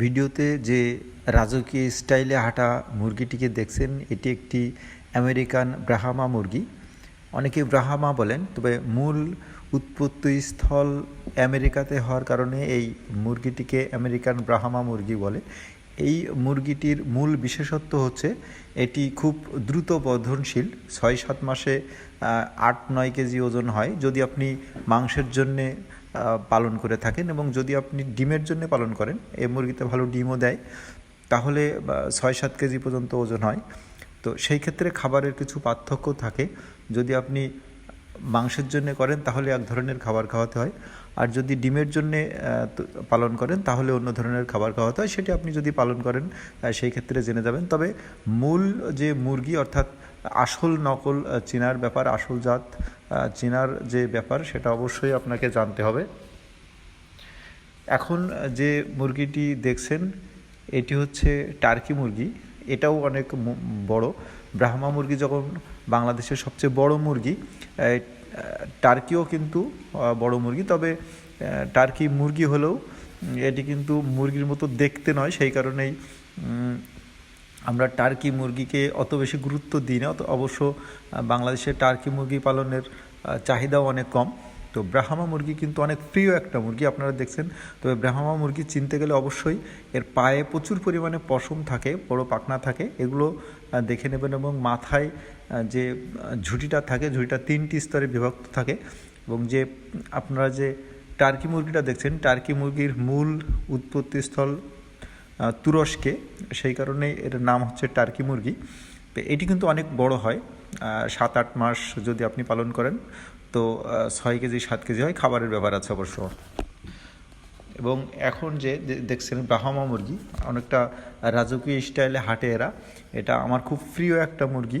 ভিডিওতে যে রাজকীয় স্টাইলে হাঁটা মুরগিটিকে দেখছেন, এটি একটি আমেরিকান ব্রাহামা মুরগি। অনেকে ব্রাহামা বলেন, তবে মূল উৎপত্তি স্থল আমেরিকাতে হওয়ার কারণে এই মুরগিটিকে আমেরিকান ব্রাহামা মুরগি বলে। এই মুরগিটির মূল বিশেষত্ব হচ্ছে, এটি খুব দ্রুত বর্ধনশীল, ছয় সাত মাসে আট নয় কেজি ওজন হয়। যদি আপনি মাংসের জন্যে পালন করে থাকেন এবং যদি আপনি ডিমের জন্য পালন করেন এই মুরগিতে ভালো ডিমও দেয়, তাহলে ছয় সাত কেজি পর্যন্ত ওজন হয়। তো সেই ক্ষেত্রে খাবারের কিছু পার্থক্য থাকে। যদি আপনি মাংসের জন্য করেন, তাহলে এক ধরনের খাবার খাওয়াতে হয়। আর যদি ডিমের জন্য পালন করেন, তাহলে অন্য ধরনের খাবার খাওয়াতে হয়। সেটি আপনি যদি পালন করেন সেই ক্ষেত্রে জেনে যাবেন। তবে মূল যে মুরগি, অর্থাৎ আসল নকল চেনার ব্যাপার, আসল জাত চেনার যে ব্যাপার, সেটা অবশ্যই আপনাকে জানতে হবে। এখন যে মুরগিটি দেখছেন, এটি হচ্ছে টার্কি মুরগি। এটাও অনেক বড়। ব্রাহ্মা মুরগি যখন বাংলাদেশের সবচেয়ে বড় মুরগি টার্কিও কিন্তু বড় মুরগি। তবে টার্কি মুরগি হলেও এটি কিন্তু মুরগির মতো দেখতে নয়। সেই কারণেই আমরা টার্কি মুরগিকে অত বেশি গুরুত্ব দিই না অত অবশ্য বাংলাদেশে টার্কি মুরগি পালনের চাহিদাও অনেক কম। তো ব্রাহ্মা মুরগি কিন্তু অনেক প্রিয় একটা মুরগি, আপনারা দেখছেন। তবে ব্রাহ্মা মুরগি চিনতে গেলে অবশ্যই এর পায়ে প্রচুর পরিমাণে পশম থাকে, বড় পাখনা থাকে। এগুলো দেখে নেবেন এবং মাথায় যে ঝুঁটিটা থাকে, ঝুঁটিটা তিনটি স্তরে বিভক্ত থাকে। এবং যে, আপনারা যে টার্কি মুরগিটা দেখছেন, টার্কি মুরগির মূল উৎপত্তিস্থল তুরস্কে, সেই কারণে এর নাম হচ্ছে টার্কি মুরগি। তো এটি কিন্তু অনেক বড় হয় সাত আট মাস যদি আপনি পালন করেন, তো ছয় কেজি, সাত কেজি হয়, খাবারের ব্যাপার আছে অবশ্য। এবং এখন যে দেখছেন ব্রাহ্মা মুরগি, অনেকটা রাজকীয় স্টাইলে হাটে এরা। এটা আমার খুব প্রিয় একটা মুরগি।